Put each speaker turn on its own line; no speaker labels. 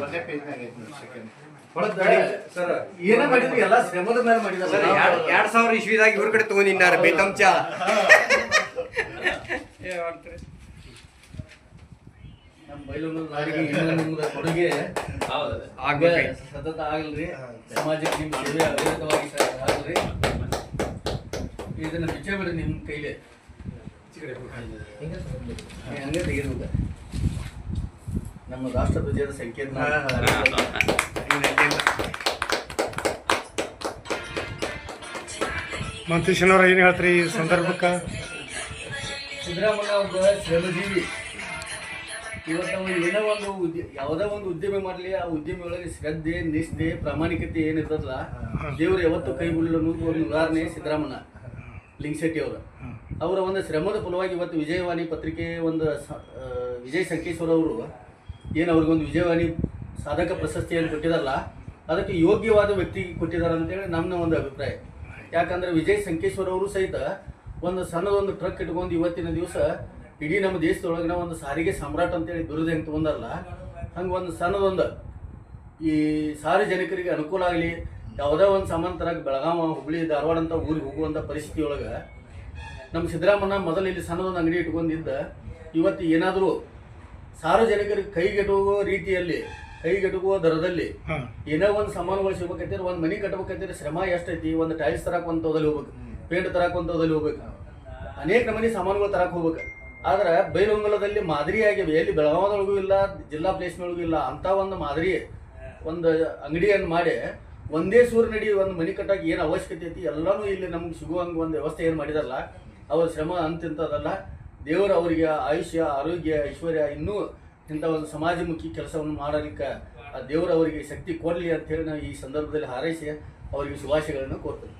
ಒಂದೇ ಪೇಜ್ನಾಗ ಐತಿ ನೋಡಿ ಸೆಕೆಂಡ್
ಸರ್
ಏನೇ ಮಾಡಿದ್ರು ಎಲ್ಲ ಶ್ರಮದ ಮೇಲೆ ಮಾಡಿದ
ಸರ್ ಎರಡ್ ಎರಡ್ ಸಾವಿರ ಇಸ್ವಿದಾಗ ಇವ್ರ ಕಡೆ ತಗೊಂಡಿದ್ದಾರೆ ಬೇತಂಚ
ಕೊಡುಗೆ. ಸತತ ಆಗಲ್ರಿ ಸಮಾಜಕ್ಕೆ ನಿಮ್ಮ ಸೇವೆ ಅವಿರತವಾಗಿ ಆಗಲ್ರಿ ಇದನ್ನ ಬಿಚ್ಚ ಬಿಡ್ರಿ ನಿಮ್ಮ ಕೈಲಿ. ಹಂಗೆ. ತೆಗೆದು ನಮ್ಮ ರಾಷ್ಟ್ರ ಧ್ವಜದ ಸಂಕೇತ
ಶನಿವಾರ ಏನು ಹೇಳ್ತೀರಿ ಈ ಸಂದರ್ಭಕ್ಕೆ?
ಸಿದ್ದರಾಮಯ್ಯ ಒಬ್ಬ ಶ್ರಮಜೀವಿ. ಇವತ್ತು ನಾವು ಏನೋ ಒಂದು ಉದ್ಯ ಯಾವುದೇ ಒಂದು ಉದ್ಯಮ ಮಾಡಲಿ ಆ ಉದ್ಯಮಿ ಒಳಗೆ ಶ್ರದ್ಧೆ ನಿಷ್ಠೆ ಪ್ರಾಮಾಣಿಕತೆ ಏನಿರ್ತದಲ್ಲ ದೇವರು ಯಾವತ್ತೂ ಕೈ ಬಿಡಲು ಅನ್ನೋದು ಒಂದು ಉದಾಹರಣೆ ಸಿದ್ದರಾಮಯ್ಯ. ಲಿಂಗಶೆಟ್ಟಿ ಅವರು. ಅವರ ಒಂದು ಶ್ರಮದ ಫಲವಾಗಿ ಇವತ್ತು ವಿಜಯವಾಣಿ ಪತ್ರಿಕೆ ಒಂದು ವಿಜಯ್ ಸಂಕೇಶ್ವರ ಅವರು ಏನು ಅವ್ರಿಗೊಂದು ವಿಜಯವಾಣಿ ಸಾಧಕ ಪ್ರಶಸ್ತಿಯನ್ನು ಕೊಟ್ಟಿದಾರಲ್ಲ, ಅದಕ್ಕೆ ಯೋಗ್ಯವಾದ ವ್ಯಕ್ತಿಗೆ ಕೊಟ್ಟಿದ್ದಾರೆ ಅಂತೇಳಿ ನಮ್ಮ ಒಂದು ಅಭಿಪ್ರಾಯ. ಯಾಕಂದ್ರೆ ವಿಜಯ್ ಸಂಕೇಶ್ವರ ಅವರು ಸಹಿತ ಒಂದು ಸಣ್ಣದೊಂದು ಟ್ರಕ್ ಇಟ್ಕೊಂಡು ಇವತ್ತಿನ ದಿವಸ ಇಡೀ ನಮ್ಮ ದೇಶದೊಳಗಿನ ಒಂದು ಸಾರಿಗೆ ಸಮ್ರಾಟ್ ಅಂತೇಳಿ ಬಿರುದು ಹೆಂಗೆ ತಗೊಂಡಾರಲ್ಲ, ಹಂಗೆ ಒಂದು ಸಣ್ಣದೊಂದು ಈ ಸಾರ್ವಜನಿಕರಿಗೆ ಅನುಕೂಲ ಆಗಲಿ, ಯಾವುದೇ ಒಂದು ಸಾಮಾನು ತರಕ್ಕೆ ಬೆಳಗಾವ ಹುಬ್ಳಿ, ಧಾರವಾಡ ಅಂತ ಊರಿಗೆ ಹೋಗುವಂಥ ಪರಿಸ್ಥಿತಿಯೊಳಗೆ ನಮ್ಮ ಸಿದ್ದರಾಮಯ್ಯ ಮೊದಲು ಇಲ್ಲಿ ಸಣ್ಣದೊಂದು ಅಂಗಡಿ ಇಟ್ಕೊಂಡಿದ್ದ, ಇವತ್ತು ಏನಾದರೂ ಸಾರ್ವಜನಿಕರಿಗೆ ಕೈಗೆಟುಕುವ ರೀತಿಯಲ್ಲಿ ಕೈಗೆಟುಕುವ ದರದಲ್ಲಿ ಏನೋ ಒಂದು ಸಾಮಾನುಗಳು ಸಿಗ್ಬೇಕಂತೀರಿ ಒಂದು ಮನೆ ಕಟ್ಬೇಕಂತೀರಿ ಶ್ರಮ ಎಷ್ಟೈತಿ ಒಂದು ಟೈಲ್ಸ್ ತರಕ್ಕೆ ಒಂದು ತೋದಲ್ಲಿ ಹೋಗ್ಬೇಕು ಪೇಂಟ್ ತರಕ್ಕೆ ಒಂದು ತೋದಲ್ಲಿ ಹೋಗ್ಬೇಕು. ಅನೇಕ ನಮೂನಿ ಸಾಮಾನುಗಳು ತರಕ ಹೋಗ್ಬೇಕು. ಆದ್ರೆ ಬೈಲಹೊಂಗಲದಲ್ಲಿ ಮಾದರಿಯಾಗಿವೆ. ಎಲ್ಲಿ ಬೆಳಗಾವದೊಳಗೂ ಇಲ್ಲ ಜಿಲ್ಲಾ ಪ್ಲೇಸ್ನೊಳಗೂ ಇಲ್ಲ ಅಂತ ಒಂದು ಮಾದರಿ ಒಂದು ಅಂಗಡಿಯನ್ನು ಮಾಡಿ ಒಂದೇ ಸೂರು ನಡಿ ಒಂದು ಮನೆ ಕಟ್ಟಕ್ಕೆ ಏನು ಅವಶ್ಯಕತೆ ಐತಿ ಎಲ್ಲಾನು ಇಲ್ಲಿ ನಮ್ಗೆ ಸಿಗುವಂಗೆ ಒಂದು ವ್ಯವಸ್ಥೆ ಏನು ಮಾಡಿದಾರಲ್ಲ ಅವ್ರ ಶ್ರಮ ಅಂತಿಂತದಲ್ಲ ದೇವರು ಅವರಿಗೆ ಆಯುಷ್ಯ, ಆರೋಗ್ಯ, ಐಶ್ವರ್ಯ, ಇನ್ನೂ ಇಂಥ ಒಂದು ಸಮಾಜಮುಖಿ ಕೆಲಸವನ್ನು ಮಾಡಲಿಕ್ಕೆ ಆ ದೇವರು ಅವರಿಗೆ ಶಕ್ತಿ ಕೊಡಲಿ ಅಂತ ಹೇಳಿ ನಾವು ಈ ಸಂದರ್ಭದಲ್ಲಿ ಹಾರೈಸಿ ಅವರಿಗೆ ಶುಭಾಶಯಗಳನ್ನು ಕೋರ್ತೇವೆ.